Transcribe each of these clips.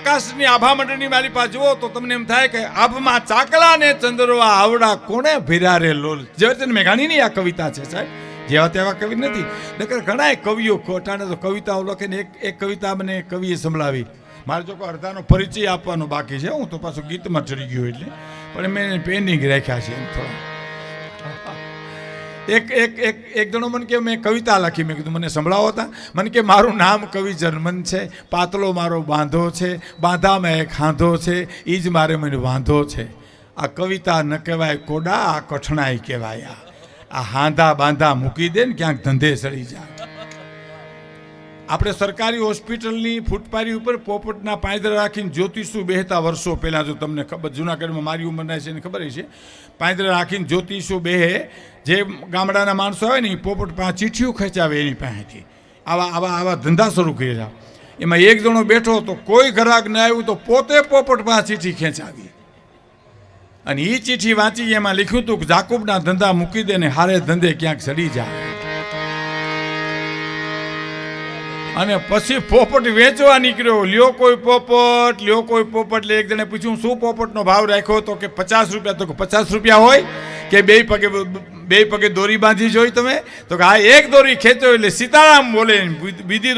આકાશની આભા મંડળની મારી પાસે જુઓ તો તમને એમ થાય કે આભમાં ચાકલા ને ચંદ્રવા આવડા કોણે ભીરારે લોલ ઝવેરચંદ મેઘાણીની આ કવિતા છે સાહેબ. જેવા તેવા કવિ નથી. નકર ઘણા કવિઓ ખોટાને તો કવિતાઓ લખે ને એક એક કવિતા મને કવિએ સંભળાવી. મારે જો અડધાનો પરિચય આપવાનો બાકી છે. હું તો પાછું ગીતમાં ચડી ગયો એટલે. પણ મેં પેન્ડિંગ રાખ્યા છે એમ થોડા. એક એક એક એક જણો મને કે મેં કવિતા લખી. મેં કીધું, મને સંભળાવો હતા મને કે મારું નામ કવિ જર્મન છે. પાતળો મારો બાંધો છે. બાંધામાં એક હાંધો છે. એ જ મારે મને વાંધો છે. આ કવિતા ન કહેવાય, કોડા આ કઠણાઈ કહેવાય આ હાંધા બાંધા મૂકી દે ને ક્યાંક ધંધે સડી જાય. આપણે સરકારી હોસ્પિટલની ફૂટપારી ઉપર પોપટના પાંદરા રાખીને જ્યોતિષું બેહતા વર્ષો પહેલાં જો તમને ખબર, જુનાગઢમાં મારી ઉંમરના છે ને ખબર છે પાંદરા રાખીને જ્યોતિષું બેહે, જે ગામડાના માણસો આવે ને એ પોપટ પાસે ચીઠીઓ ખેંચાવે એની પાસેથી. આવા આવા આવા ધંધા શરૂ કર્યા. એમાં એક જણો બેઠો તો કોઈ ઘરાક ન આવ્યું તો પોતે પોપટ પાસે ચીઠી ખેંચાવી. અને એ ચીઠી વાંચી એમાં લખ્યું હતું કે જાકુબના ધંધા મૂકી દે ને હારે ધંધે ક્યાંક ચડી જાય અને પછી પોપટ વેચવા નીકળ્યો. લ્યો કોઈ પોપટ, લ્યો કોઈ પોપટ. એટલે એક જણે પૂછ્યું, શું પોપટનો ભાવ રાખ્યો તો કે પચાસ રૂપિયા? તો કે, પચાસ રૂપિયા હોય કે બે પગે બે પગે દોરી બાંધી જોઈ તમે? તો કે આ એક દોરી ખેંચો એટલે સીતારામ બોલે. બીજી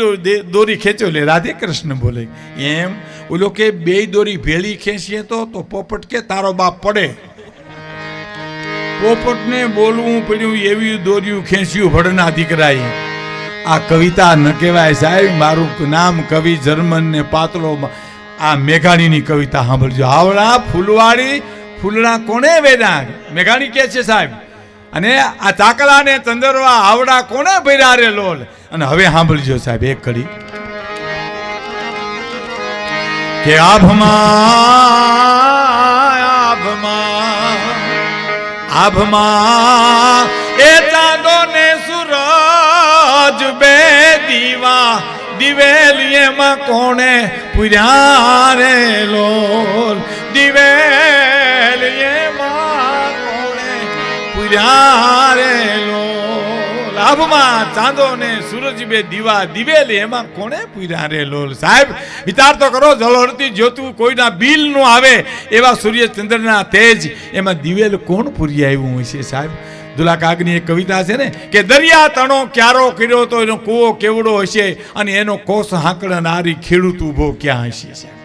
દોરી ખેંચો એટલે રાધે કૃષ્ણ બોલે. એમ, ઓલો કે, બે દોરી ભેળી ખેંચીએ તો તો પોપટ કે, તારો બાપ પડે. પોપટને બોલવું પડ્યું, એવી દોર્યું ખેંચ્યું ભડના દીકરાએ. આ કવિતા ન કહેવાય સાહેબ, મારું નામ કવિ જર્મન ને પાતળો આ મેઘાણીની કવિતા સાંભળજો. આવડા ફૂલવાડી ફૂલણા કોને વેના મેઘાણી કે છે સાહેબ, અને આ ચાકલા ને ચંદરવા આવડા કોને ભર્યા રે લોલ? અને હવે સાંભળજો સાહેબ, એક ઘડી કે આભમાં આભમાં આભમાં, એ દીવા દિવેલી એમાં કોણે પૂર્યા રે લોલ? દિવેલી એમાં કોણે પૂર્યા રે લોલ? આભમાં ચાંદો ને સૂરજ બે દીવા દિવેલી એમાં કોણે પૂર્યા રે લોલ? સાહેબ, વિચાર તો કરો જલહરતી જોતું કોઈના બિલનું આવે એવા સૂર્યચંદ્રના તેજ, એમાં દિવેલ કોણ પૂરી આવ્યું હોય છે સાહેબ? દુલા કાગની એક કવિતા છે ને, કે દરિયા તણો ક્યારો કર્યો તો એનો કૂવો કેવડો હશે અને એનો કોસ હાંકડનારી ખેડૂત ઊભો ક્યાં હશે?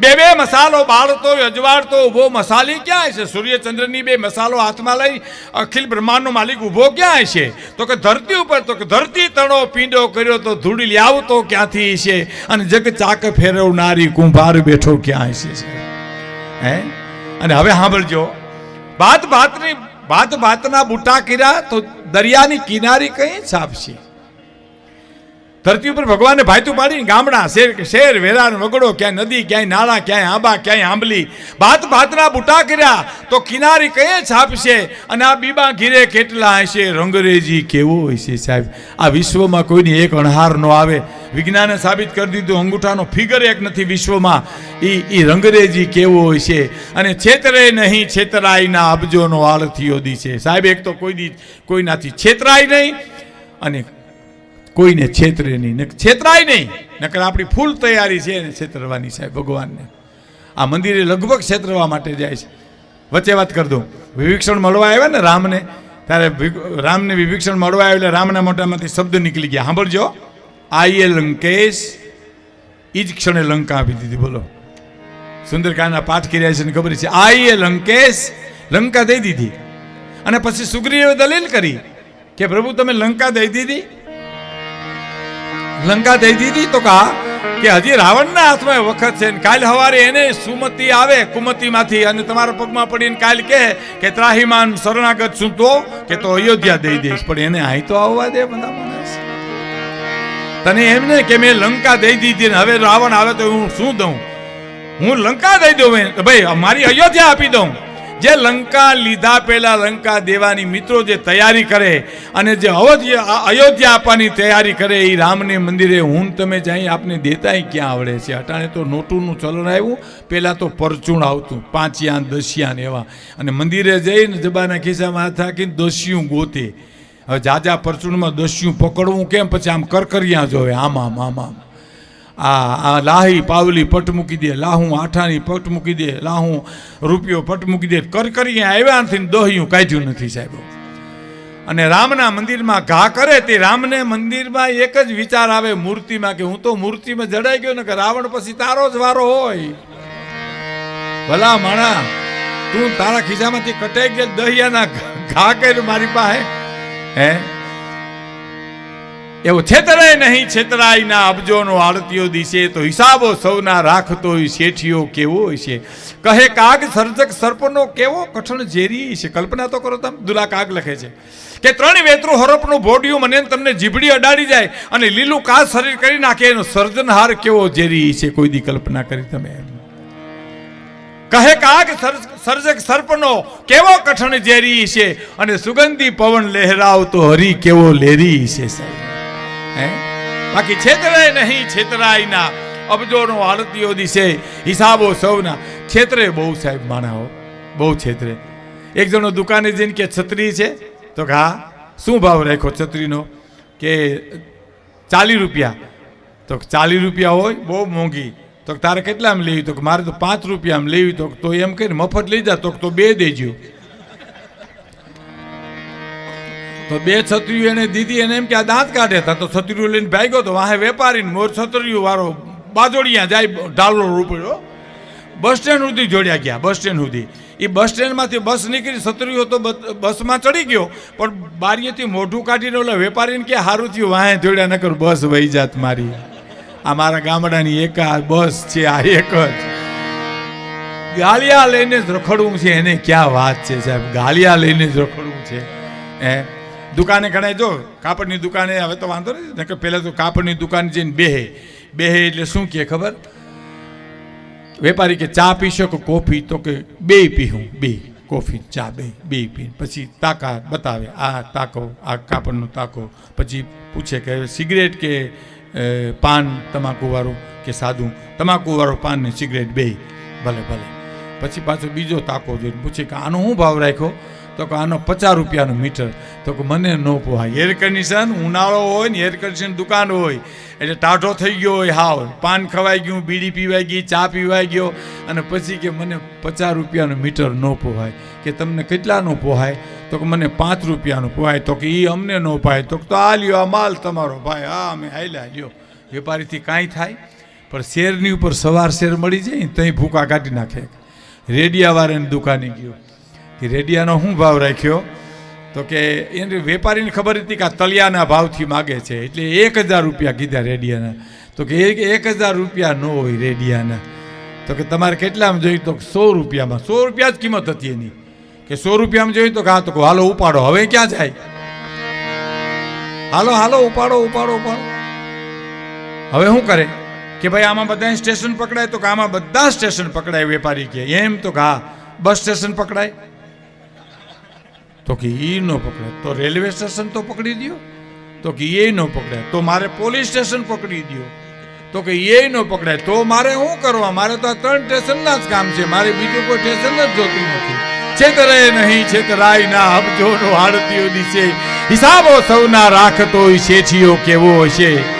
બે બે મસાલો બાળતો અજવાડતો ઊભો મસાલી ક્યાં હશે? સૂર્યચંદ્રની બે મસાલો હાથમાં લઈ અખિલ બ્રહ્માંડનો માલિક ઊભો ક્યાં હશે? તો કે ધરતી ઉપર, તો કે ધરતી તણો પીંડો કર્યો તો ધૂળી લ્યાવતો ક્યાંથી હશે? અને જગ ચાક ફેરવનારી કુંભાર બેઠો ક્યાં હશે? હે? અને હવે સાંભળજો, ભાત ભાતની ભાત ભાતના બુટા કર્યા તો દરિયાની કિનારી કઈ છાપશે. ધરતી ઉપર ભગવાને ભાઈતું પાડીને ગામડા, શેર શેર, વેરાન, વગડો, ક્યાંય નદી, ક્યાંય નાળા, ક્યાંય આંબા, ક્યાંય આંબલી. ભાત ભાતના બુટા કર્યા તો કિનારી કયે છાપશે અને આ બીબા ઘીરે કેટલા હશે? રંગરેજી કેવો હશે સાહેબ? આ વિશ્વમાં કોઈની એક અણહાર ન આવે. વિજ્ઞાને સાબિત કરી દીધું, અંગૂઠાનો ફિગર એક નથી વિશ્વમાં. એ એ રંગરેજી કેવો હોય છે? અને છેતરે નહીં, છેતરાઈના અબજોનો આળથીઓ દી છે સાહેબ, એક તો કોઈ દી કોઈનાથી છેતરાય નહીં અને કોઈને છેતરે નહીં. છેતરાય નહીં, નકર આપણી ફૂલ તૈયારી છે એને છેતરવાની સાહેબ, ભગવાનને. આ મંદિરે લગભગ છેતરવા માટે જાય છે. વચ્ચે વાત કરી દઉં. વિભીક્ષણ મળવા આવ્યા ને રામને, ત્યારે રામને વિભીક્ષણ મળવા આવ્યા એટલે રામના મોઢામાંથી શબ્દ નીકળી ગયા. સાંભળજો. આઈએ લંકેશ. એ જ ક્ષણે લંકા આપી દીધી, બોલો. સુંદરકાંડના પાઠ કર્યા છે ને ખબર છે આઈએ લંકેશ લંકા દઈ દીધી. અને પછી સુગ્રીવે દલીલ કરી કે, પ્રભુ, તમે લંકા દઈ દીધી? લંકા દઈ દીધી તો કા કે, હજી રાવણના હાથમાં વખત છે કાલ હવારે એને સુમતિ આવે કુમતીમાંથી અને તમારા પગમાં પડીને કાલ કે કે, ત્રાહીમાન શરણાગત છું તો કે તો અયોધ્યા દઈ દઈશ. પણ એને અહીં તો આવવા દે, બધા માણસ. તને એમ ને કે મેં લંકા દઈ દીધી ને હવે રાવણ આવે તો હું શું દઉં? હું લંકા દઈ દઉં. ભાઈ, મારી અયોધ્યા આપી દઉં. જે લંકા લીધા પહેલા લંકા દેવાની મિત્રો જે તૈયારી કરે અને જે અયોધ્યા આપવાની તૈયારી કરે એ રામને મંદિરે હું તમે જાય આપને દેતાય ક્યાં આવડે છે? અટાણે તો નોટુનું ચલણ આવ્યું, પહેલાં તો પરચૂણ આવતું, પાંચિયાન, દસિયાન એવા. અને મંદિરે જઈને જબાના ખિસ્સામાં હાથ રાખીને દસ્યું ગોતે. જાજા પરચૂણમાં દસ્યું પકડવું કેમ? પછી આમ કરકરિયા જોવે. આમ આમ આમ આમ. આ આ લાહી પાવલી પટ મૂકી દે, લાહું આઠાની પટ મૂકી દે, લાહું રૂપિયો પટ મૂકી દે. કરકરિયા આવ્યા નથી દોહ્યું કાઢ્યું નથી સાહેબ. અને રામના મંદિરમાં ઘા કરે તે રામને મંદિરમાં એક જ વિચાર આવે મૂર્તિમાં કે હું તો મૂર્તિમાં જડાઈ ગયો ને કે રાવણ પછી તારો જ વારો હોય. ભલા માણા, તું તારા ખિસ્સામાંથી કટાઈ ગયા દહિયાના ઘા કર મારી પાસે? હે? એવું છેતરાય નહીં છેતરાય ના અબજોનો આળતીઓ દિશે, તો હિસાબો સૌના રાખતો શેઠિયો કેવો હોય છે? કહે, કાગ સર્જક સર્પનો કેવો કઠણ ઝેરી છે? કલ્પના તો કરો તમે, દુલા કાગ લખે છે. કે ત્રણ વેતરું હરપનું ભોડિયું મને તમને જીભડી અડાડી જાય અને લીલું કાચ શરીર કરી નાખે, એનો સર્જનહાર કેવો ઝેરી છે? કોઈ દી કલ્પના કરી તમે કહે કાગ સર્જ- સર્જક સર્પનો કેવો કઠણ ઝેરી છે અને સુગંધી પવન લહેરાવતો હરી કેવો લેરી છે સાહેબ હે? બાકી છેતરાય નહીં છેતરાય ના અબજોનો આરતીઓ દિશે, હિસાબો સૌના. છેતરે બહુ સાહેબ માણાઓ, બહુ છેતરે. એક જણો દુકાને જઈને કે, છત્રી છે? તો કે, હા. શું ભાવ રાખ્યો છત્રીનો? કે, ચાલીસ રૂપિયા. તો ચાલીસ રૂપિયા હોય? બહુ મોંઘી. તો તારે કેટલામાં લેવી તો મારે તો પાંચ રૂપિયામાં લેવી તો તો એમ કહીને મફત લઈ જા તો તો બે દેજો. તો બે છત્રીઓ એને દીધી એને એમ કે આ દાંત કાઢે હતા. તો છત્રીઓ લઈને ભાગ્યો તો વાહે વેપારી મોર છત્રીઓ વાળો બાજોડિયા જાય ઢાલો રૂપિયો. બસ સ્ટેન્ડ સુધી જોડ્યા ગયા, બસ સ્ટેન્ડ સુધી. એ બસ સ્ટેન્ડમાંથી બસ નીકળી, છત્રીઓ તો બસ- બસમાં ચડી ગયો. પણ બારીએથી મોઢું કાઢીને ઓલા વેપારીને કે સારું થયું, વાહે જોડ્યા નકર બસ વહી જાત મારી. આ મારા ગામડાની એક બસ છે, આ એક જ. ગાલિયા લઈને જ રખડવું છે, એને ક્યાં વાત છે સાહેબ? ગાલિયા લઈને જ રખડવું છે. હે? દુકાને ઘણા જો, કાપડની દુકાને, હવે તો વાંધો નહીં કે પહેલાં તો કાપડની દુકાન જઈને બેહે. બેહે એટલે શું કહે ખબર? વેપારી કે, ચા પીશો કે કોફી? તો કે, બે પીવું બે, કોફી, ચા, બે બે પી. પછી તાકા બતાવે, આ તાકો, આ કાપડનો તાકો. પછી પૂછે કે સિગરેટ કે પાન તમાકુવાળું કે સાદું. તમાકુવાળું પાન ને સિગરેટ બે ભલે ભલે. પછી પાછો બીજો તાકો જોઈને પૂછે કે આનો શું ભાવ રાખ્યો? તો કે આનો પચાસ રૂપિયાનો મીટર. તો કે મને ન પોહાય. એર કન્ડિશન ઉનાળો હોય ને એર કન્ડિશન દુકાન હોય, એટલે ટાઢો થઈ ગયો હોય હાવ. પાન ખવાઈ ગયું, બીડી પીવાઈ ગઈ, ચા પીવાઈ ગયો, અને પછી કે મને પચાસ રૂપિયાનો મીટર ન પોહાય. કે તમને કેટલાનો પોહાય? તો કે મને પાંચ રૂપિયાનો પોહાય. તો કે એ અમને ન પાય. તો કે તો આ લ્યો, આ માલ તમારો. ભાઈ, હા, અમે હાલ્યા, લ્યો. વેપારીથી કાંઈ થાય. પણ શેરની ઉપર સવાર શેર મળી જાય ત્યાં ભૂકા કાઢી નાખે. રેડિયાવાળાની દુકાને ગયો. કે રેડિયાનો શું ભાવ રાખ્યો? તો કે એને વેપારીને ખબર હતી કે આ તલિયાના ભાવથી માગે છે, એટલે એક હજાર રૂપિયા કીધા રેડિયાના. તો કે એક હજાર રૂપિયા ન હોય રેડિયાના. તો કે તમારે કેટલામાં જોઈએ? તો સો રૂપિયામાં. સો રૂપિયા જ કિંમત હતી એની. કે સો રૂપિયામાં જોઈએ તો કે હા, તો હાલો ઉપાડો. હવે ક્યાં જાય? હાલો હાલો, ઉપાડો ઉપાડો ઉપાડો. હવે શું કરે? કે ભાઈ આમાં બધા સ્ટેશન પકડાય? તો કે આમાં બધા સ્ટેશન પકડાય વેપારી કે. એમ તો કે હા, બસ સ્ટેશન પકડાય. તો કે એ ન પકડાય તો રેલવે સ્ટેશન તો પકડી દો તો કે એ ન પકડાય તો મારે પોલીસ સ્ટેશન પકડી દો તો કે એ ન પકડાય તો મારે શું કરવા? મારે તો આ ત્રણ સ્ટેશનના જ કામ છે. મારે બીજું કોઈ સ્ટેશન જ જોતું નથી. છેતરે નહીં, છેતરાય ના અબજોનો હાડતીઓ દિશે. હિસાબો સૌના રાખતો શેઠિયો કેવો હશે?